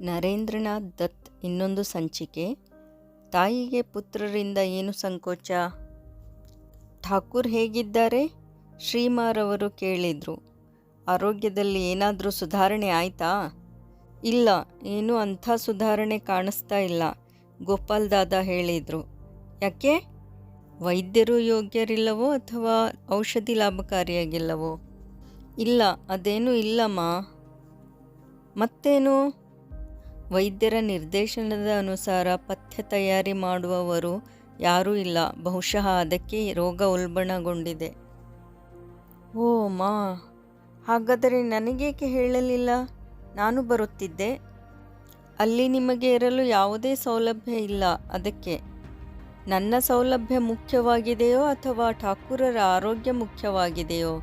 ನರೇಂದ್ರನಾಥ್ ದತ್ ಇನ್ನೊಂದು ಸಂಚಿಕೆ. ತಾಯಿಗೆ ಪುತ್ರರಿಂದ ಏನು ಸಂಕೋಚ? ಠಾಕೂರ್ ಹೇಗಿದ್ದಾರೆ? ಶ್ರೀಮಾರವರು ಕೇಳಿದರು. ಆರೋಗ್ಯದಲ್ಲಿ ಏನಾದರೂ ಸುಧಾರಣೆ ಆಯಿತಾ? ಇಲ್ಲ, ಏನೂ ಅಂಥ ಸುಧಾರಣೆ ಕಾಣಿಸ್ತಾ ಇಲ್ಲ, ಗೋಪಾಲ್ ದಾದಾ ಹೇಳಿದರು. ಯಾಕೆ? ವೈದ್ಯರು ಯೋಗ್ಯರಿಲ್ಲವೋ ಅಥವಾ ಔಷಧಿ ಲಾಭಕಾರಿಯಾಗಿಲ್ಲವೋ? ಇಲ್ಲ, ಅದೇನೂ ಇಲ್ಲಮ್ಮ. ಮತ್ತೇನು? ವೈದ್ಯರ ನಿರ್ದೇಶನದ ಅನುಸಾರ ಪಥ್ಯ ತಯಾರಿ ಮಾಡುವವರು ಯಾರೂ ಇಲ್ಲ. ಬಹುಶಃ ಅದಕ್ಕೆ ರೋಗ ಉಲ್ಬಣಗೊಂಡಿದೆ. ಓ ಮಾ, ಹಾಗಾದರೆ ನನಗೇಕೆ ಹೇಳಲಿಲ್ಲ? ನಾನು ಬರುತ್ತಿದ್ದೆ. ಅಲ್ಲಿ ನಿಮಗೆ ಇರಲು ಯಾವುದೇ ಸೌಲಭ್ಯ ಇಲ್ಲ. ಅದಕ್ಕೆ ನನ್ನ ಸೌಲಭ್ಯ ಮುಖ್ಯವಾಗಿದೆಯೋ ಅಥವಾ ಠಾಕೂರರ ಆರೋಗ್ಯ ಮುಖ್ಯವಾಗಿದೆಯೋ?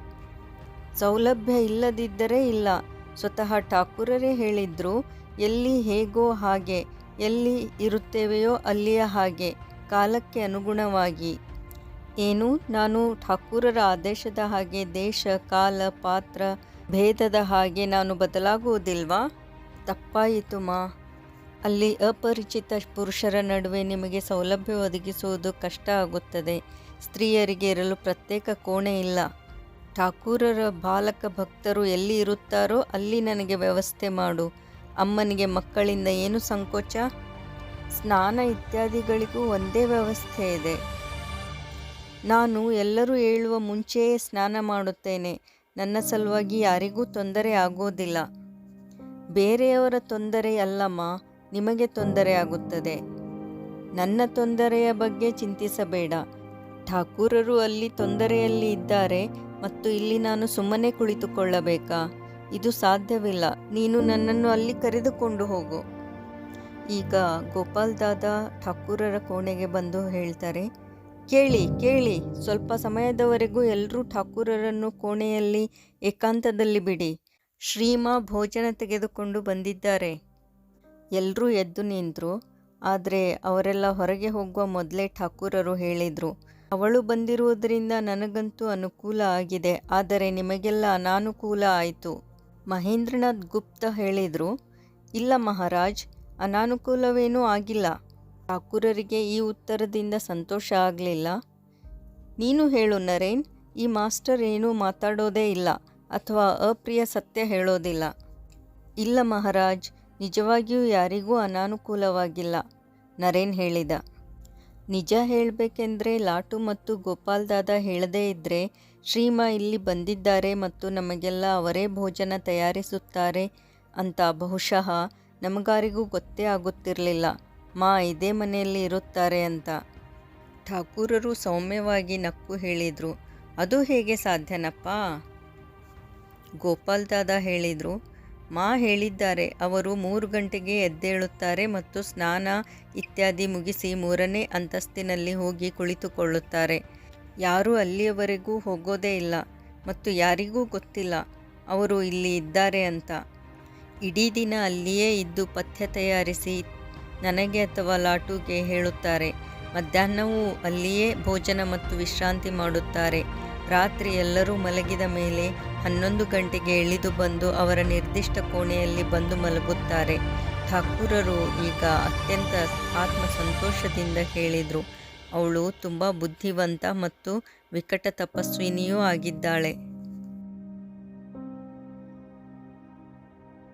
ಸೌಲಭ್ಯ ಇಲ್ಲದಿದ್ದರೆ ಇಲ್ಲ. ಸ್ವತಃ ಠಾಕೂರರೇ ಹೇಳಿದ್ರು, ಎಲ್ಲಿ ಹೇಗೋ ಹಾಗೆ, ಎಲ್ಲಿ ಇರುತ್ತೇವೆಯೋ ಅಲ್ಲಿಯ ಹಾಗೆ, ಕಾಲಕ್ಕೆ ಅನುಗುಣವಾಗಿ. ಏನು, ನಾನು ಠಾಕೂರರ ಆದೇಶದ ಹಾಗೆ ದೇಶ, ಕಾಲ, ಪಾತ್ರ, ಭೇದದ ಹಾಗೆ ನಾನು ಬದಲಾಗುವುದಿಲ್ವಾ? ತಪ್ಪಾಯಿತು ಮಾ. ಅಲ್ಲಿ ಅಪರಿಚಿತ ಪುರುಷರ ನಡುವೆ ನಿಮಗೆ ಸೌಲಭ್ಯ ಒದಗಿಸುವುದು ಕಷ್ಟ ಆಗುತ್ತದೆ. ಸ್ತ್ರೀಯರಿಗೆ ಇರಲು ಪ್ರತ್ಯೇಕ ಕೋಣೆ ಇಲ್ಲ. ಠಾಕೂರರ ಬಾಲಕ ಭಕ್ತರು ಎಲ್ಲಿ ಇರುತ್ತಾರೋ ಅಲ್ಲಿ ನನಗೆ ವ್ಯವಸ್ಥೆ ಮಾಡು. ಅಮ್ಮನಿಗೆ ಮಕ್ಕಳಿಂದ ಏನು ಸಂಕೋಚ? ಸ್ನಾನ ಇತ್ಯಾದಿಗಳಿಗೂ ಒಂದೇ ವ್ಯವಸ್ಥೆ ಇದೆ. ನಾನು ಎಲ್ಲರೂ ಹೇಳುವ ಮುಂಚೆಯೇ ಸ್ನಾನ ಮಾಡುತ್ತೇನೆ. ನನ್ನ ಸಲುವಾಗಿ ಯಾರಿಗೂ ತೊಂದರೆ ಆಗೋದಿಲ್ಲ. ಬೇರೆಯವರ ತೊಂದರೆ ಅಲ್ಲಮ್ಮ, ನಿಮಗೆ ತೊಂದರೆ ಆಗುತ್ತದೆ. ನನ್ನ ತೊಂದರೆಯ ಬಗ್ಗೆ ಚಿಂತಿಸಬೇಡ. ಠಾಕೂರರು ಅಲ್ಲಿ ತೊಂದರೆಯಲ್ಲಿ ಇದ್ದಾರೆ. ಮತ್ತು ಇಲ್ಲಿ ನಾನು ಸುಮ್ಮನೆ ಕುಳಿತುಕೊಳ್ಳಬೇಕಾ? ಇದು ಸಾಧ್ಯವಿಲ್ಲ. ನೀನು ನನ್ನನ್ನು ಅಲ್ಲಿ ಕರೆದುಕೊಂಡು ಹೋಗು. ಈಗ ಗೋಪಾಲ್ ದಾದಾ ಠಾಕೂರರ ಕೋಣೆಗೆ ಬಂದು ಹೇಳ್ತಾರೆ, ಕೇಳಿ ಕೇಳಿ, ಸ್ವಲ್ಪ ಸಮಯದವರೆಗೂ ಎಲ್ಲರೂ ಠಾಕೂರರನ್ನು ಕೋಣೆಯಲ್ಲಿ ಏಕಾಂತದಲ್ಲಿ ಬಿಡಿ. ಶ್ರೀಮ ಭೋಜನ ತೆಗೆದುಕೊಂಡು ಬಂದಿದ್ದಾರೆ. ಎಲ್ಲರೂ ಎದ್ದು ನಿಂತರು. ಆದರೆ ಅವರೆಲ್ಲ ಹೊರಗೆ ಹೋಗುವ ಮೊದಲೇ ಠಾಕೂರರು ಹೇಳಿದರು ಅವಳು ಬಂದಿರುವುದರಿಂದ ನನಗಂತೂ ಅನುಕೂಲ ಆಗಿದೆ, ಆದರೆ ನಿಮಗೆಲ್ಲ ಅನಾನುಕೂಲ ಆಯಿತು. ಮಹೇಂದ್ರನಾಥ್ ಗುಪ್ತ ಹೇಳಿದರು, ಇಲ್ಲ ಮಹಾರಾಜ್, ಅನಾನುಕೂಲವೇನೂ ಆಗಿಲ್ಲ. ಠಾಕೂರರಿಗೆ ಈ ಉತ್ತರದಿಂದ ಸಂತೋಷ ಆಗಲಿಲ್ಲ. ನೀನು ಹೇಳು ನರೇನ್, ಈ ಮಾಸ್ಟರ್ ಏನೂ ಮಾತಾಡೋದೇ ಇಲ್ಲ, ಅಥವಾ ಅಪ್ರಿಯ ಸತ್ಯ ಹೇಳೋದಿಲ್ಲ. ಇಲ್ಲ ಮಹಾರಾಜ್, ನಿಜವಾಗಿಯೂ ಯಾರಿಗೂ ಅನಾನುಕೂಲವಾಗಿಲ್ಲ, ನರೇನ್ ಹೇಳಿದ. ನಿಜ ಹೇಳಬೇಕೆಂದ್ರೆ ಲಾಟು ಮತ್ತು ಗೋಪಾಲ್ ದಾದಾ ಹೇಳದೇ ಇದ್ದರೆ ಶ್ರೀಮ ಇಲ್ಲಿ ಬಂದಿದ್ದಾರೆ ಮತ್ತು ನಮಗೆಲ್ಲ ಅವರೇ ಭೋಜನ ತಯಾರಿಸುತ್ತಾರೆ ಅಂತ ಬಹುಶಃ ನಮಗಾರಿಗೂ ಗೊತ್ತೇ ಆಗುತ್ತಿರಲಿಲ್ಲ. ಮಾ ಇದೇ ಮನೆಯಲ್ಲಿ ಇರುತ್ತಾರೆ ಅಂತ. ಠಾಕೂರರು ಸೌಮ್ಯವಾಗಿ ನಕ್ಕು ಹೇಳಿದರು. ಅದು ಹೇಗೆ ಸಾಧ್ಯನಪ್ಪ? ಗೋಪಾಲ್ ದಾದಾ ಹೇಳಿದರು. ಮಾ ಹೇಳಿದ್ದಾರೆ. ಅವರು ಮೂರು ಗಂಟೆಗೆ ಎದ್ದೇಳುತ್ತಾರೆ ಮತ್ತು ಸ್ನಾನ ಇತ್ಯಾದಿ ಮುಗಿಸಿ ಮೂರನೇ ಅಂತಸ್ತಿನಲ್ಲಿ ಹೋಗಿ ಕುಳಿತುಕೊಳ್ಳುತ್ತಾರೆ. ಯಾರೂ ಅಲ್ಲಿಯವರೆಗೂ ಹೋಗೋದೇ ಇಲ್ಲ ಮತ್ತು ಯಾರಿಗೂ ಗೊತ್ತಿಲ್ಲ ಅವರು ಇಲ್ಲಿ ಇದ್ದಾರೆ ಅಂತ. ಇಡೀ ದಿನ ಅಲ್ಲಿಯೇ ಇದ್ದು ಪಥ್ಯ ತಯಾರಿಸಿ ನನಗೆ ಅಥವಾ ಲಾಟುಗೆ ಹೇಳುತ್ತಾರೆ. ಮಧ್ಯಾಹ್ನವೂ ಅಲ್ಲಿಯೇ ಭೋಜನ ಮತ್ತು ವಿಶ್ರಾಂತಿ ಮಾಡುತ್ತಾರೆ. ರಾತ್ರಿ ಎಲ್ಲರೂ ಮಲಗಿದ ಮೇಲೆ ಹನ್ನೊಂದು ಗಂಟೆಗೆ ಇಳಿದು ಬಂದು ಅವರ ನಿರ್ದಿಷ್ಟ ಕೋಣೆಯಲ್ಲಿ ಬಂದು ಮಲಗುತ್ತಾರೆ. ಠಾಕೂರರು ಈಗ ಅತ್ಯಂತ ಆತ್ಮ ಸಂತೋಷದಿಂದ ಹೇಳಿದರು, ಅವಳು ತುಂಬ ಬುದ್ಧಿವಂತ ಮತ್ತು ವಿಕಟ ತಪಸ್ವಿನಿಯೂ ಆಗಿದ್ದಾಳೆ.